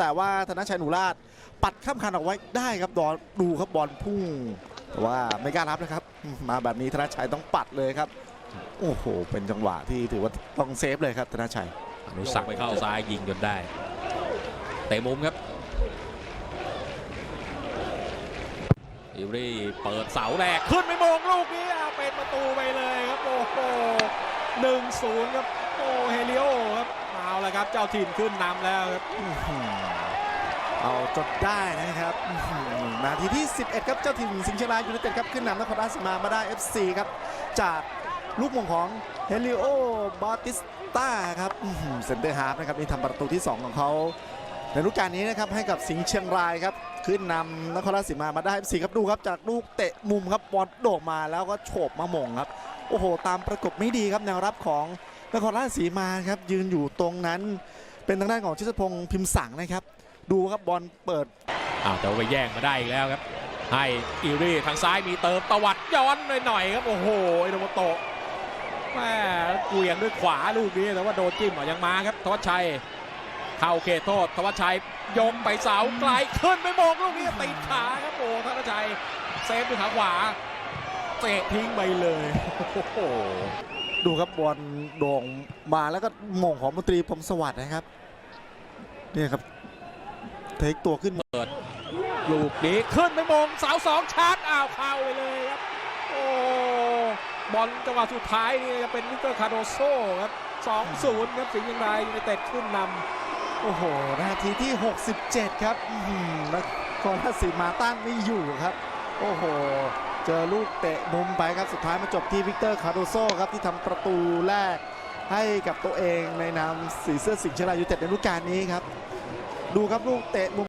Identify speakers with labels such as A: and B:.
A: แต่ว่าธนชัยหนูราชปัดข้ามคันออกไว้ได้ครับดอนดูครับบอลพุ่งแต่ว่าไม่กล้ารับนะครับอืมมาแบบนี้ธนชัยต้องปัดเลยครับ โอ้โห เป็นจังหวะที่ถือว่าต้องเซฟเลยครับธนชัย
B: อนุสักดิ์ไปเข้าซ้ายยิงจนได้เตะมุมครับอิรี่เปิดเสาแรกขึ้นไปโมงลูกนี้อะเป็นประตูไปเลยครับโอ้โหหนึ่งศูนย์ครับโอ้เฮลิโอครับเอาละครับเจ้าถิ่นขึ้นนำแล้วครับ
A: อื้อหือ เอาจดได้นะครับนาทีที่ 11 ครับเจ้าถิ่นสิงห์เชียงรายยูไนเต็ดครับขึ้นนำนครราชสีมามาได้ FC ครับจากลูกมงของเฮลิโอบาติสตาครับเซนเตอร์ฮาร์ฟนะครับนี่ทำประตูที่ 2 ของเขาในฤดูกาลนี้นะครับให้กับสิงห์เชียงรายครับขึ้นนำนครราชสีมามาได้ FC ครับดูครับจากลูกเตะมุมครับบอลโด่งมาแล้วก็โฉบมาหม่งครับโอ้โห ตามประกบไม่ดีครับแนวรับของนครราชสีมาครับยืนอยู่ตรงนั้น เป็นทางด้านของชิสพงษ์พิมพ์สังนะครับ ดูครับบอลเปิด
B: อ้าวแต่ว่าไปแย่งมาได้อีกแล้วครับ ให้อิรี่ทางซ้ายมีเติมตวัดย้อนหน่อยๆครับโอ้โหไอโดโมโตะแม่เกวียงด้วยขวาลูกนี้แต่ว่าโดนจิ้มอะยังมาครับธวัชชัยเข้าเขตโทษธวัชชัยยงไปเสาไกลขึ้นไปมองลูกนี้ติดขาครับโอ้ธวัชชัยเซฟด้วยขาขวาเตะทิ้งไปเลยโอ้โห
A: ดูครับบอลโด่งมาแล้วก็หม่งของมนตรีพรหมสวัสดิ์นะครับเนี่ยครับ เทคตัวขึ้นเปิด
B: ลูกนี้ขึ้นไปมงเสาสองชาร์จอ้าวเข้าไปเลยครับ โอ้บอลจังหวะสุดท้ายนี่จะเป็นวิกเตอร์คารโดโซครับ2-0ครับสิงห์เชียงรายยูไนเต็ดขึ้นนำ
A: โอ้โห นาทีที่ 67 ครับอื้อหือแล้วคอนราชสีมาต้านไม่อยู่ครับ โอ้โห เจอลูกเตะมุมไปครับสุดท้ายมาจบที่วิกเตอร์คารโดโซครับที่ทำประตูแรกให้กับตัวเองในนามสีเสื้อสิงห์เชียงรายยูไนเต็ดในฤดูกาลนี้ครับ ดูครับลูกเตะมุม